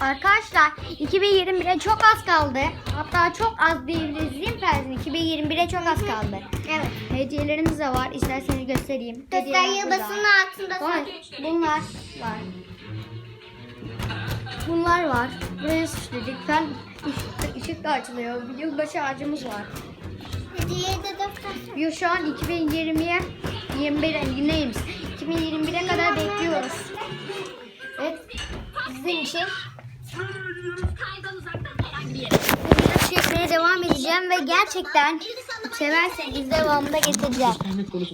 Arkadaşlar 2021'e çok az kaldı. Hatta çok az diyebiliriz değil mi Ferzin? 2021'e çok az kaldı. Evet. Hediyelerimiz de var. İsterseniz göstereyim. Göster Hediyeler burada. yıldızının altında Var. Bunlar var. Bunlar var. Buraya süsledik. Fen ışık, ışık da açılıyor. Yılbaşı ağacımız var. Hediye de defter. Şu an 2020'ye 21'e neymiş? 2021'e kadar bekliyoruz. Evet. Sizin için çekmeye devam edeceğim ve gerçekten severseniz devamında getireceğim.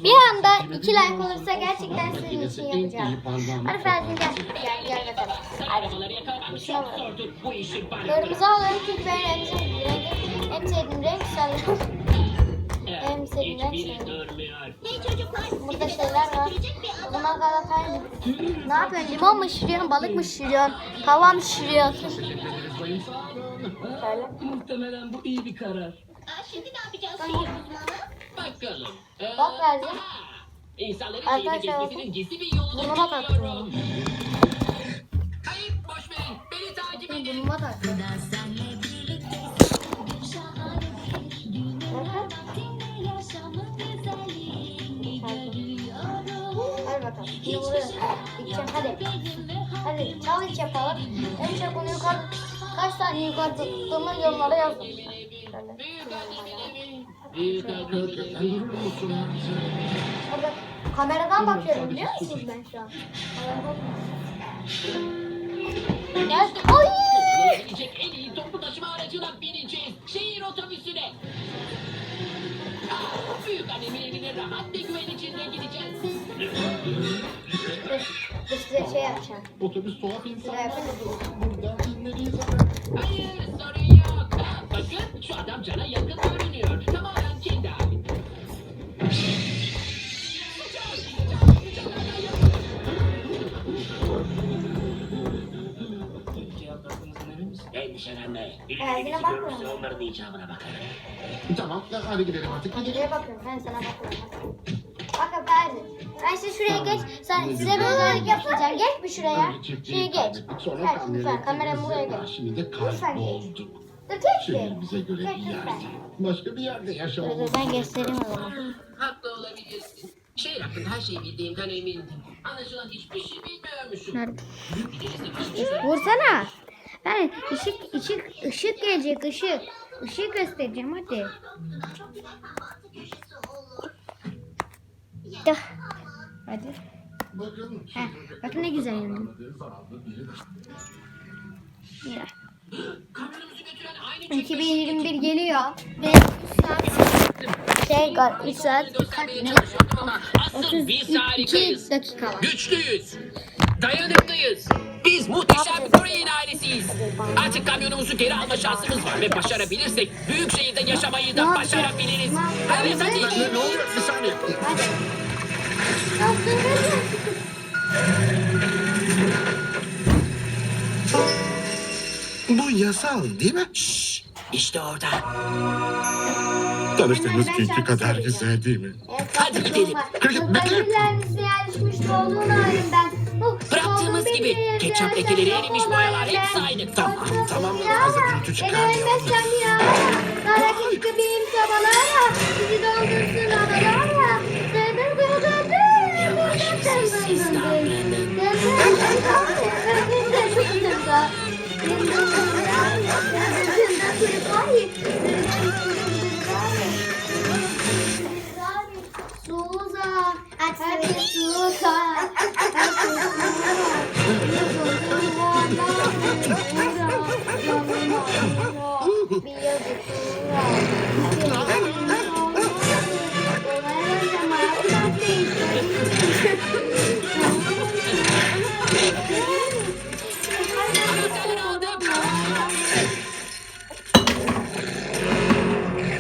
Bir anda iki like olursa gerçekten sizin için yapacağım. Hadi Ferzin gel. Gel gel bakalım. Hadi. Kırmızı alalım çünkü ben en sevdiğim renk, en sevdiğim renk sarı. En sevdiğim renk sarı. Hey çocuklar. Burada şeyler var. Kadar Ferzin. Ne yapıyorsun? Limon mu şişiriyorsun? Balık mı şişiriyorsun? Hava mı şişiriyorsun? Muhtemelen bu iyi bir karar. Aa, şimdi ne yapacağız sihir uzmanı? Bakalım. Ee, Bak Ferzin. İnsanların Arkadaşlar şeyini bakın. gezmesinin gizli bir yolunu Burnuma taktım biliyorum. Kayıp boş verin. Beni takip edin. Burnuma taktım. Hadi Şimdi buraya gideceğim. Hadi. Hadi challenge yapalım. En çok bunu yukarı kaç tane yukarı tuttuğumu yorumlara anne. Hadi. Kameradan bakıyorum biliyor musunuz ben şu an? Kameradan Gel. Ay! Aa, Büyük annemin evine rahat ve güven içinde gideceğiz. Size şey yapacağım. Otobüs tuhaf insanlar. Buradan inmeliyiz Hayır sorun yok. Bakın şu adam cana yakın görünüyor. Endişelenme. Ergin'e bakmıyorum. Görürse onların icabına bakar. Tamam, hadi gidelim artık. Hadi buraya bakıyorum. Ben sana bakıyorum. Bakın Ferdi. Ben size şuraya geç. Sen size bir özellik yapacağım. Geç bir şuraya. Önce çiftliği Şuraya geç. kaybettik, Sonra kamyonu lütfen kameramı buraya getirdik. geç. Şimdi de Lütfen kaybolduk. Dur geç bir. bize göre bir lütfen. değil. Başka bir yerde yaşamamız dur, ben göstereyim o zaman. Haklı olabilirsin. Şehir hakkında her şeyi bildiğimden emindim. Anlaşılan hiçbir şey bilmiyormuşum. Nerede? Bir denizde başımıza Vursana. Ben ışık, ışık, ışık gelecek ışık. Işık göstereceğim hadi. Dur. Hadi. Heh, bakın ne güzel biri. Ya. Kamyonumuzu götüren aynı 2021 geliyor ve 3 saat şey var 3 saat kaç ne? ama asıl biz 32 harikayız. dakika var. Güçlüyüz. Dayanıklıyız. Biz muhteşem Green ailesiyiz. Artık kamyonumuzu geri alma şansımız var ve başarabilirsek büyük şehirde yaşamayı da başarabiliriz. Evet hadi. Ne, ne oluyor? Bir saniye. Hadi. Bu yasal değil mi? Şşş, işte orada. Tanıştığımız günkü kadar güzel değil mi? Hadi gidelim. Kırk- bekle. Olduğunu ben. Bu Bıraktığımız gibi bir ketçap lekeleri erimiş boyalar hepsi aynı. Tamam, tamam. Fazla gürültü Ben çıkarmayalım. ölmezsem ya.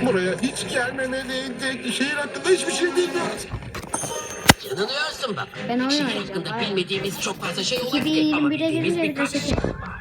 Buraya hiç gelmemeliydik. Şehir hakkında hiçbir şey bilmiyoruz. Yanılıyorsun bak. Ben Şehir oynayacağım, hakkında bilmediğimiz çok fazla şey olabilir. ama 2021'e bildiğimiz gelince bir birkaç şey- şey var.